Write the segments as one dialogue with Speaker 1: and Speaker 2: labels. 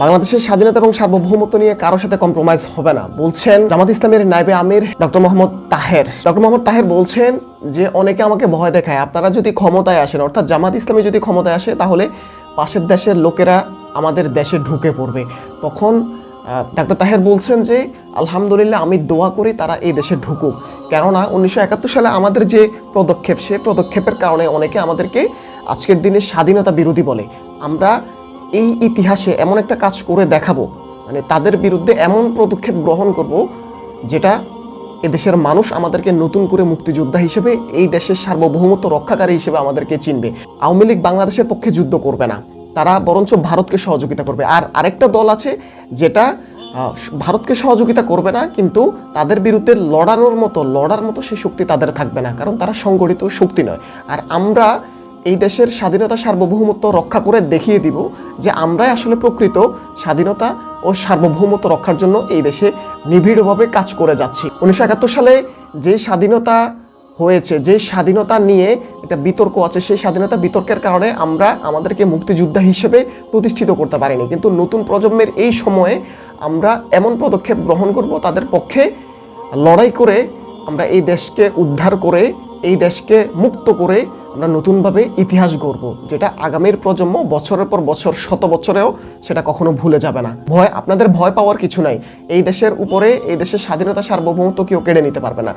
Speaker 1: বাংলাদেশের স্বাধীনতা এবং সার্বভৌমত্ব নিয়ে কারোর সাথে কম্প্রোমাইজ হবে না। বলছেন জামাত ইসলামের নাইবে আমির ডক্টর মোহাম্মদ তাহের। ডক্টর মোহাম্মদ তাহের বলছেন যে, অনেকে আমাকে ভয় দেখায়। আপনারা যদি ক্ষমতায় আসেন, অর্থাৎ জামাত ইসলামী যদি ক্ষমতায় আসে, তাহলে পাশের দেশের লোকেরা আমাদের দেশে ঢুকে পড়বে। তখন ডাক্তার তাহের বলছেন যে, আলহামদুলিল্লাহ, আমি দোয়া করি তারা এই দেশে ঢুকুক। কেননা, উনিশশো একাত্তর সালে আমাদের যে পদক্ষেপ, সে পদক্ষেপের কারণে অনেকে আমাদেরকে আজকের দিনে স্বাধীনতা বিরোধী বলে। আমরা এই ইতিহাসে এমন একটা কাজ করে দেখাবো মানে তাদের বিরুদ্ধে এমন পদক্ষেপ গ্রহণ করব, যেটা এদেশের মানুষ আমাদেরকে নতুন করে মুক্তিযোদ্ধা হিসেবে, এই দেশের সার্বভৌমত্ব রক্ষাকারী হিসেবে আমাদেরকে চিনবে। আওয়ামী লীগ বাংলাদেশের পক্ষে যুদ্ধ করবে না, তারা বরঞ্চ ভারতকে সহযোগিতা করবে। আর আরেকটা দল আছে, যেটা ভারতকে সহযোগিতা করবে না, কিন্তু তাদের বিরুদ্ধে লড়ানোর মতো, লড়ার মতো সেই শক্তি তাদের থাকবে না, কারণ তারা সংগঠিত শক্তি নয়। আর আমরা এই দেশের স্বাধীনতা সার্বভৌমত্ব রক্ষা করে দেখিয়ে দিব যে আমরাই আসলে প্রকৃত স্বাধীনতা ও সার্বভৌমত্ব রক্ষার জন্য এই দেশে নিবিড়ভাবে কাজ করে যাচ্ছি। উনিশশো একাত্তর সালে যে স্বাধীনতা হয়েছে, যে স্বাধীনতা নিয়ে একটা বিতর্ক আছে, সেই স্বাধীনতা বিতর্কের কারণে আমরা আমাদেরকে মুক্তিযোদ্ধা হিসেবে প্রতিষ্ঠিত করতে পারিনি। কিন্তু নতুন প্রজন্মের এই সময়ে আমরা এমন পদক্ষেপ গ্রহণ করব, তাদের পক্ষে লড়াই করে আমরা এই দেশকে উদ্ধার করে, এই দেশকে মুক্ত করে আমরা নতুনভাবে ইতিহাস গড়ব, যেটা আগামীর প্রজন্ম বছরের পর বছর, শত বছরেও সেটা কখনো ভুলে যাবে না। ভয়, আপনাদের ভয় পাওয়ার কিছু নাই। এই দেশের উপরে, এই দেশের স্বাধীনতা সার্বভৌমত্ব কেউ কেড়ে নিতে পারবে না।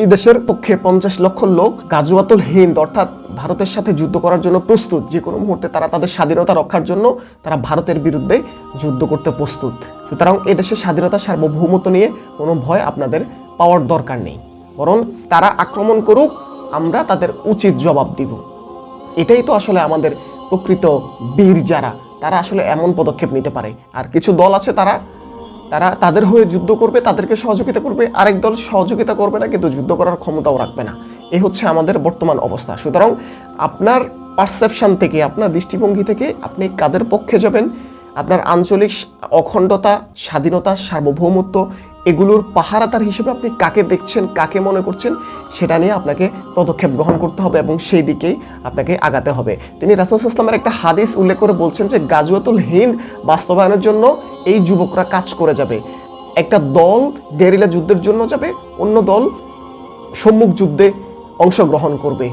Speaker 1: এই দেশের পক্ষে পঞ্চাশ লক্ষ লোক গাজুয়াতুল হিন্দ, অর্থাৎ ভারতের সাথে যুদ্ধ করার জন্য প্রস্তুত, যে কোনো মুহূর্তে তারা তাদের স্বাধীনতা রক্ষার জন্য তারা ভারতের বিরুদ্ধে যুদ্ধ করতে প্রস্তুত। সুতরাং এই দেশের স্বাধীনতা সার্বভৌমত্ব নিয়ে কোনো ভয় আপনাদের পাওয়ার দরকার নেই। বরং তারা আক্রমণ করুক আমরা তাদের উচিত জবাব দিব। এটাই তো আসলে আমাদের প্রকৃত বীর যারা, তারা আসলে এমন পদক্ষেপ নিতে পারে। আর কিছু দল আছে তারা তারা তাদের হয়ে যুদ্ধ করবে, তাদেরকে সহযোগিতা করবে। আরেক দল সহযোগিতা করবে না, কিন্তু যুদ্ধ করার ক্ষমতাও রাখবে না। এই হচ্ছে আমাদের বর্তমান অবস্থা। সুতরাং আপনার পারসেপশন থেকে, আপনার দৃষ্টিভঙ্গি থেকে আপনি কাদের পক্ষে যাবেন? আপনার আঞ্চলিক অখণ্ডতা, স্বাধীনতা, সার্বভৌমত্ব এগুলোর পাহারাদার হিসেবে আপনি কাকে দেখছেন, কাকে মনে করছেন, সেটা নিয়ে আপনাকে পদক্ষেপ গ্রহণ করতে হবে এবং সেই দিকেই আপনাকে আগাতে হবে। তিনি রাসুল ইসলামের একটা হাদিস উল্লেখ করে বলছেন যে গাজুয়াতুল হিন্দ বাস্তবায়নের জন্য এই যুবকরা কাজ করে যাবে। একটা দল গেরিলা যুদ্ধের জন্য যাবে, অন্য দল সম্মুখ যুদ্ধে অংশগ্রহণ করবে।